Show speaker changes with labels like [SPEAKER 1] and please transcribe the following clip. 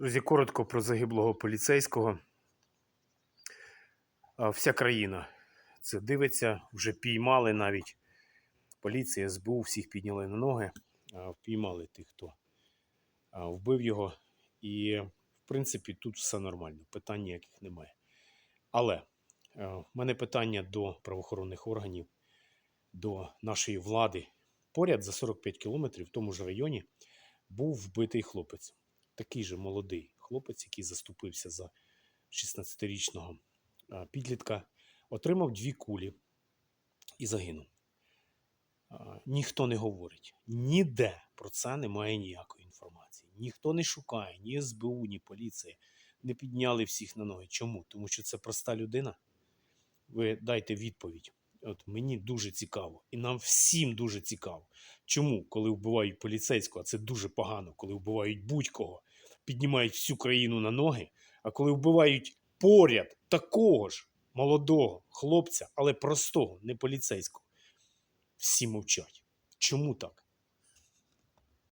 [SPEAKER 1] Друзі, коротко про загиблого поліцейського. Вся країна це дивиться, вже піймали навіть поліція, СБУ, всіх підняли на ноги, впіймали тих, хто вбив його. І, в принципі, тут все нормально, питань ніяких немає. Але в мене питання до правоохоронних органів, до нашої влади. Поряд за 45 кілометрів в тому ж районі був вбитий хлопець такий же молодий хлопець, який заступився за 16-річного підлітка, отримав дві кулі і загинув. Ніхто не говорить. Ніде про це немає ніякої інформації. Ніхто не шукає, ні СБУ, ні поліція. Не підняли всіх на ноги. Чому? Тому що це проста людина. Ви дайте відповідь. От мені дуже цікаво, і нам всім дуже цікаво. Чому, коли вбивають поліцейського, а це дуже погано, коли вбивають будь-кого, піднімають всю країну на ноги, а коли вбивають поряд такого ж молодого хлопця, але простого, не поліцейського, всі мовчать. Чому так?